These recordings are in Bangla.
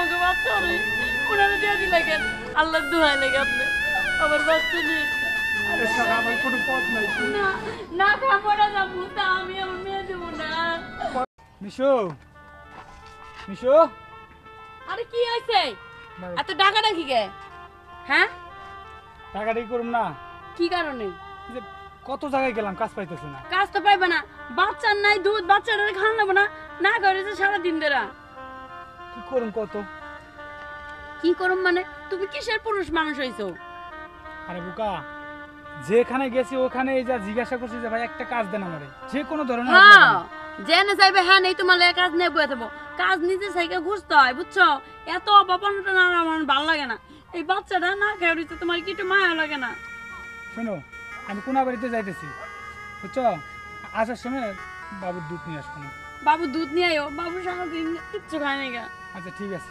আমাকে বাচ্চা নেই ওনারা দিয়ে দিলে কেন আল্লাহ দোহাই লাগে আপনি আমার বাচ্চা নিয়ে আমার কোনো পথ নাই। না না কাপড়া যাব তা আমি আমার মেয়ে দেবো না। মিশু মিশু। আরে কি হয়েছে? এত টাকা নাকি গে হ্যাঁ? টাকাটাই করুম না। কি কারণে? যে কত জায়গায় গেলাম কাজ পাইতেছি না। কাজ তো পাইবে না। বাচ্চার নাই দুধ বাচ্চাটা খাওয়ান নেব না। না করেছে সারাদিন দেরা কি করুম কত কি করুম মানে? তুমি কিসের পুরুষ মানুষ হইছো? আরে বুকা যেখানে গেছি ওখানে এই যা জিজ্ঞাসা করছি যে ভাই একটা কাজ দেন আমারে। যে কোনো ধরনের হ্যাঁ জেনে চাইবে হ্যাঁ নেই তোমার লেগে কাজ দেবো কাজ নিজে সাইকে ঘুরতে হয় বুঝছ? এত না আমার ভালো লাগে না। এই বাচ্চাটা না খেয়ে রইছে তোমার কি একটু মায়া লাগে না? শোনো আমি কোনা বাড়িতে যাইতেছি বুঝছ? আসার সময় বাবুর দুধ নিয়ে আসব না। বাবু দুধ নিয়ে আয়ো বাবু সারাদিন কিচ্ছু খায় না আচ্ছা ঠিক আছে।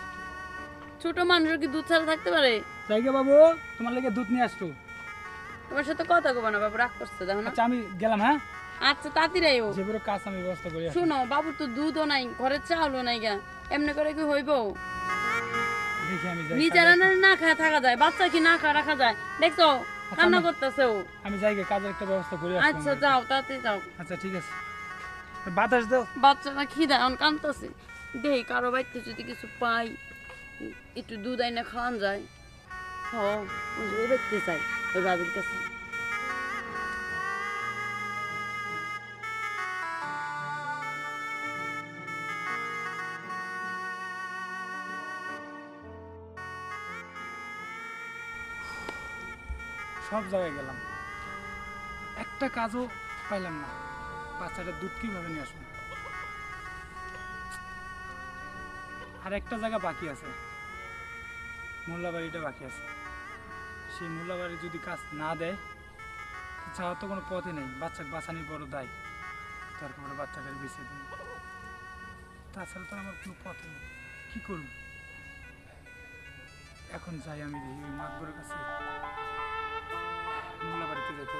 ছোট মানুষের কি দুধ ছাড়া থাকতে পারে? জায়গা বাবু তোমার লেগে দুধ নিয়ে আসতো। তোমার সাথে কথা কব না বাবু রাগ করছে দেখো না। আচ্ছা আমি গেলাম হ্যাঁ? আচ্ছা তাড়াতাড়ি আয়ো যে বড় কাজ আমি ব্যবস্থা করি শুনো বাবুর তো দুধও নাই ঘরের চাউলও নাই গা। এমনি করে কি হইব? দেখি আমি যাই নিজের না খায় থাকা যায় বাচ্চা কি না খায় রাখা যায়। দেখছ কান্না করতেছে ও। আমি যাই কাজের একটা ব্যবস্থা করি আচ্ছা যাও তাড়াতাড়ি যাও। আচ্ছা ঠিক আছে। বাতাস দাও। বাচ্চাটা খিদা এখন কান্দতেছে দেই, কারও বাড়িতে যদি কিছু পাই, একটু দুধ আইনা খাওয়ান যায়। ওই চাই ওই বাবির কাছে। সব জায়গায় গেলাম। একটা কাজও পাইলাম না। বাচ্চাটা দুধ কীভাবে নিয়ে আসব? আর একটা জায়গা বাকি আছে। মোল্লাবাড়িটা বাকি আছে। সেই মোল্লাবাড়ি যদি কাজ না দেয়, যাওয়ার তো কোনো পথই নেই। বাচ্চাকে বাঁচানোর বড় দায়। তারপরে বাচ্চাটার বেঁচে দিন। তাছাড়া তো আমার কোনো পথ নেই। কী করব? এখন যাই আমি দেখি ওই মাতবরের কাছে। মোল্লা বাড়িতে হবে।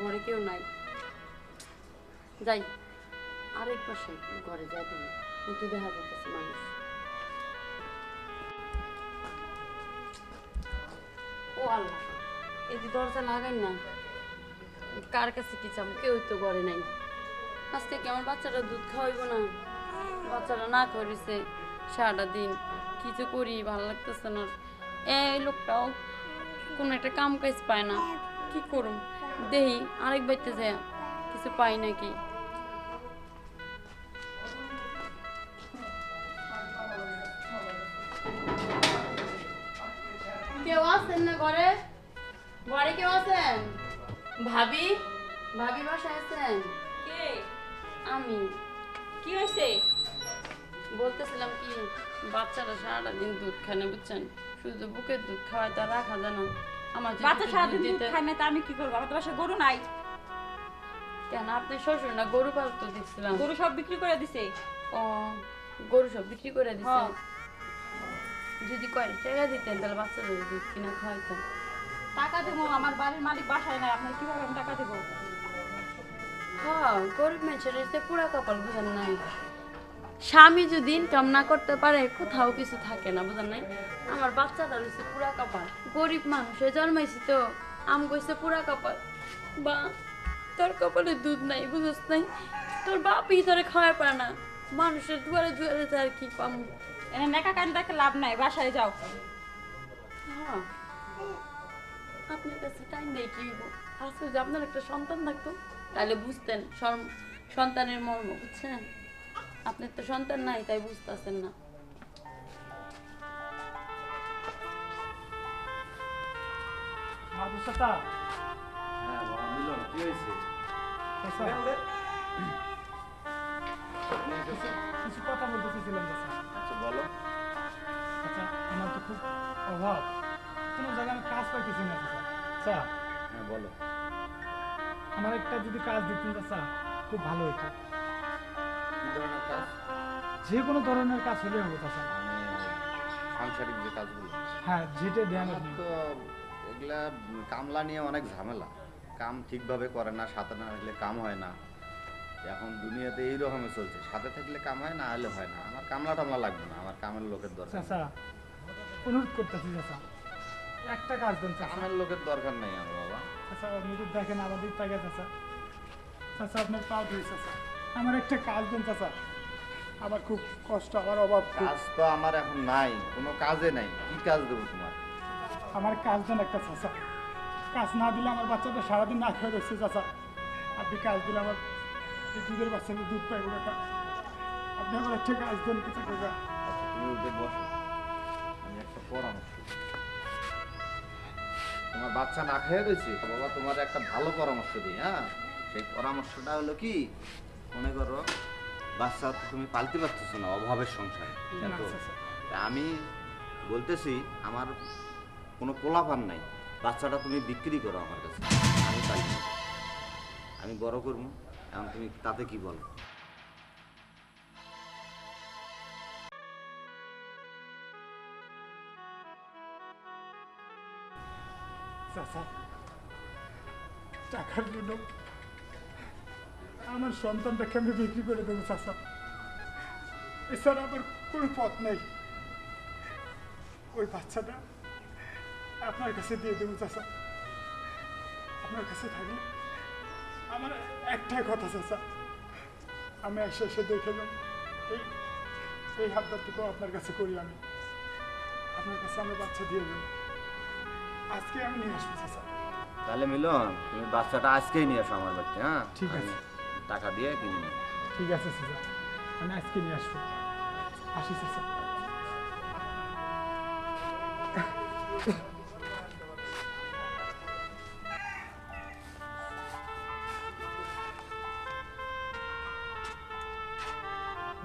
ঘরে কেউ নাই। যাই, আরেক পাশে ঘরে যাই তুমি। কিন্তু দেখা যেতেছে মানুষ। ও আল্লাহ, এই যে দরজা লাগাই না, কার কাছে কি চাম? কেউ তো ঘরে নাই। আজকে কি আমার বাচ্চাটা দুধ খাওয়াইব না? বাচ্চারা না করেছে সারাটা দিন। কিছু করি, ভালো লাগতেছে না। এই লোকটাও কোনো একটা কাম কাজ পায় না। কি করুম? দেহি আরেক বাড়িতে যায় কিছু পাই নাকি? কেউ আছেন না ঘরে? ঘরে কেউ আছেন? ভাবি? ভাবি বাসায় আছেন? কে? আমি। কি হয়েছে বলতেছিলাম কি বাচ্চারা সারাটা দিন দুধ খায় না বুঝছেন? শুধু বুকের দুধ খাওয়ায় তা রাখা যায় না। আমার যদি বাচ্চা সারাদিন দুধ দুধ দিতে- খায় না তা আমি কি করব? আমার তো বাসায় গরু নাই। কেন? আপনি শ্বশুর না গরু পালতো দেখছিলাম। গরু সব বিক্রি করে দিছে। ও গরু সব বিক্রি করে দিছে? হ্যাঁ। যদি কয়েক টাকা দিতেন তাহলে বাচ্চাদের দুধ কিনা খাওয়াইতাম টাকা দেবো আমার বাড়ির মালিক বাসায় নাই আপনার কীভাবে আমি টাকা দেবো? হ্যাঁ গরিব মানুষের এসে পুরা কপাল বুঝেন নাই। স্বামী যদি ইনকাম না করতে পারে কোথাও কিছু থাকে না বুঝেন নাই? আমার বাচ্চাটা রয়েছে পুরা কপাল। গরিব মানুষে জন্মাইছি তো আম কইছে পুরা কপাল। বা তোর কপালে দুধ নাই বুঝছ নাই? তোর বাপই তোরে খাওয়াই পারে না। মানুষের দুয়ারে দুয়ারে আর কি পাম? এনে নেকা কান দেখে লাভ নাই বাসায় যাও। হ্যাঁ। আপনার কাছে টাইম নেই কি? আজকে যদি আপনার একটা সন্তান থাকতো তাহলে বুঝতেন সন্তানের মর্ম বুঝছেন? আপনার তো সন্তান নাই তাই বুঝতেছেন না। হ্যাঁ কিছু- কথা বলতে আচ্ছা বলো। আচ্ছা আমার তো খুব অভাব। কোনো জায়গায় আমি কাজ পাইতেছি না চাচা হ্যাঁ বলো। আমার একটা যদি কাজ দিতেন চাচা খুব ভালো হতো ধরনের কাজ। যে কোনো ধরনের কাজ হলে হবে চাচা সাংসারিক যে কাজগুলো হ্যাঁ যেটা দেন তো এগুলা কামলা নিয়ে অনেক ঝামেলা। কাম ঠিকভাবে করে না সাথে না থাকলে কাম হয় না। এখন দুনিয়াতে এই রকমই চলছে। সাথে থাকলে কাম হয় না হলে হয় না। আমার কামলা টামলা লাগবে না আমার কামের লোকের দরকার চাচা অনুরোধ করতেছি চাচা একটা কাজ দেন কামের লোকের দরকার নেই আমার বাবা। চাচা অনুরোধ দেখেন আমাদের টাকা চাচা। চাচা আপনার পা ধুই চাচা। আমার একটা কাজ দেন চাচা। আমার খুব কষ্ট আমার অভাব খুব। কাজ তো আমার এখন নাই কোনো কাজে নাই। কি কাজ দেবো তোমার? আমার কাজ দেন একটা চাচা। কাজ না দিলে আমার বাচ্চাটা সারাদিন না খেয়ে রয়েছে চাচা। আপনি কাজ দিলে আমার এই দুধের বাচ্চাটা দুধ পাইব কাকা আপনি আমার একটা কাজ দেন কিছু কাকা আচ্ছা তুমি উঠে বসো। আমি একটা পরামর্শ দিই। তোমার বাচ্চা না খেয়ে রয়েছে বাবা তোমার একটা ভালো পরামর্শ দিই হ্যাঁ? সেই পরামর্শটা হলো কি? মনে করো বাচ্চা তো তুমি পালতে পারতেছো না অভাবের সংসারে আমি বলতেছি আমার কোনো পোলাপান নাই বাচ্চাটা তুমি বিক্রি করো আমার কাছে। আমি পালি আমি বড় করব এখন তুমি তাতে কি বলো? টাকার জন্য আমার সন্তানটাকে আমি বিক্রি করে দেবো চাচা। এছাড়া আমার কোনো পথ নেই। ওই বাচ্চাটা আপনার কাছে দিয়ে দেবো চাচা। আপনার কাছে থাকলে আমার একটাই কথা চাচা। আমি এসে এসে দেখে যাম এই এই হাতটাটুকু আপনার কাছে করি আমি। আপনার কাছে আমি বাচ্চা দিয়ে দেবো। আজকে আমি নিয়ে আসব চাচা। তাহলে মিলন তুমি বাচ্চাটা আজকেই নিয়ে আসো আমার বাড়িতে হ্যাঁ? ঠিক আছে। টাকা দিয়ে কিনে নেব ঠিক আছে চাচা আমি আজকে নিয়ে আসব। আসি চাচা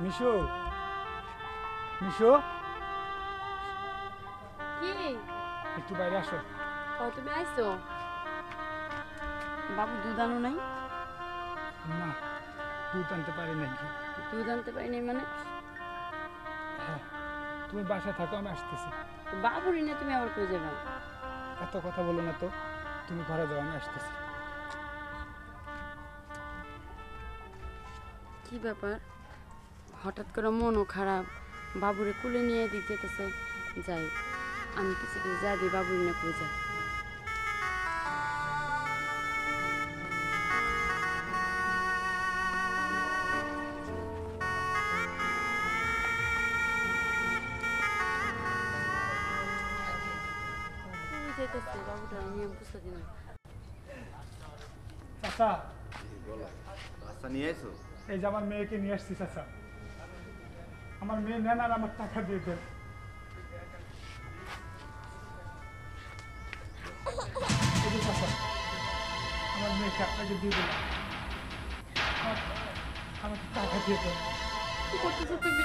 মিশু মিশু। কি? একটু বাইরে আসো। ও তুমি আইছো? বাবু দুধ আনো নাই? না দুধ আনতে পারি নাকি দুধ আনতে পারিনি মানে? হ্যাঁ তুমি বাসায় থাকো আমি আসতেছি। বাবুর নিয়ে তুমি আবার কই যাবে? এত কথা বলো না তো তুমি ঘরে যাও আমি আসতেছি। কি ব্যাপার? হঠাৎ করে মনও খারাপ বাবুরে কুলে নিয়ে দিক যেতেছে। যাই আমি কিছু যা দিই বাবুর নিয়ে কই যাই। চাচা। নিয়ে এসো এই যে আমার মেয়েকে নিয়ে আসছি চাচা। আমার মেয়ে নেন আর আমার টাকা দিয়ে দেন। চাচা আমার মেয়েকে আপনাকে দিয়ে দেন আমার- আমাকে টাকা দিয়ে দেন। করতেছো তুমি?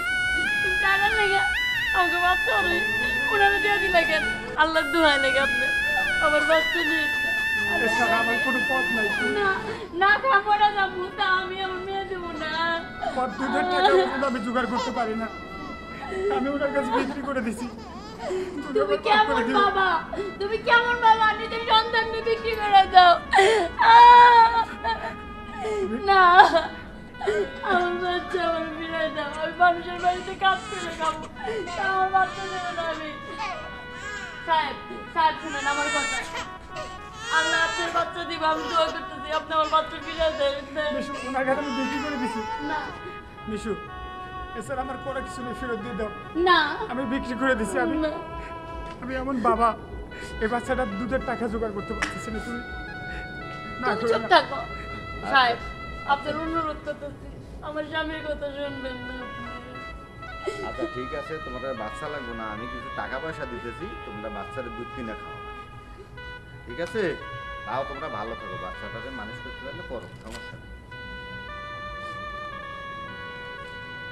তুমি টাকা লেগে আমাকে বাচ্চা ওনারা দিয়ে দিলে কেন? আল্লাহ লেগে আপনি। আমার বাচ্চা নিয়ে এছাড়া আমার কোনো পথ নাই। না না না যাব তা আমি আমার মেয়ে দেবো না। পথ দুধের টাকা আমি জোগাড় করতে পারি না। আমি ওনার কাছে বিক্রি করে দিছি। তুমি কেমন বাবা? তুমি কেমন বাবা? নিজের সন্তানকে বিক্রি করে দাও। না আমার বাচ্চা আমার ফিরে দাও। আমি মানুষের বাড়িতে কাজ করে খাব। আমার বাচ্চা দেবো না আমি। সাহেব সাহেব শুনেন আমার কথা। আল্লাহ আপনার বাচ্চা দিব আমি দোয়া করতেছি আপনি আমার বাচ্চা ফিরে দেন মিশু ওনার কাছে আমি বিক্রি করে দিছি। না। মিশু এছাড়া আমার কোনো কিছু নেই ফেরত দিয়ে দাও। না। আমি বিক্রি করে দিছি আমি আমি এমন বাবা এই বাচ্চাটা দুধের টাকা জোগাড় করতে পারতেছি না তুমি না চুপ থাকো। সাহেব আপনার অনুরোধ করতেছি আমার স্বামীর কথা শুনবেন না। আচ্ছা ঠিক আছে, তোমার বাচ্চা লাগবো না, আমি কিছু টাকা পয়সা দিতেছি, তোমরা বাচ্চার দুধ কিনে খাও। ঠিক আছে? তাও তোমরা ভালো থাকো, বাচ্চাটাকে মানুষ করতে পারলে করো, সমস্যা নেই।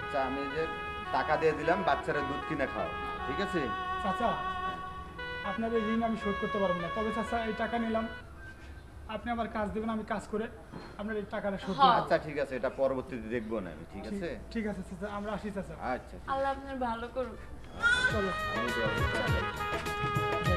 আচ্ছা আমি যে টাকা দিয়ে দিলাম, বাচ্চারা দুধ কিনে খাও, ঠিক আছে? চাচা, আপনার এই ঋণ আমি শোধ করতে পারব না। তবে চাচা, এই টাকা নিলাম। আপনি আমার কাজ দেবেন আমি কাজ করে আপনার এই টাকাটা শোধ হ্যাঁ। করব আচ্ছা ঠিক আছে এটা পরবর্তীতে দেখব না আমি ঠিক আছে ঠিক- ঠিক আছে চাচা আমরা আসি চাচা আচ্ছা আল্লাহ আপনার ভালো করুক চলো আমি যাব। যাই।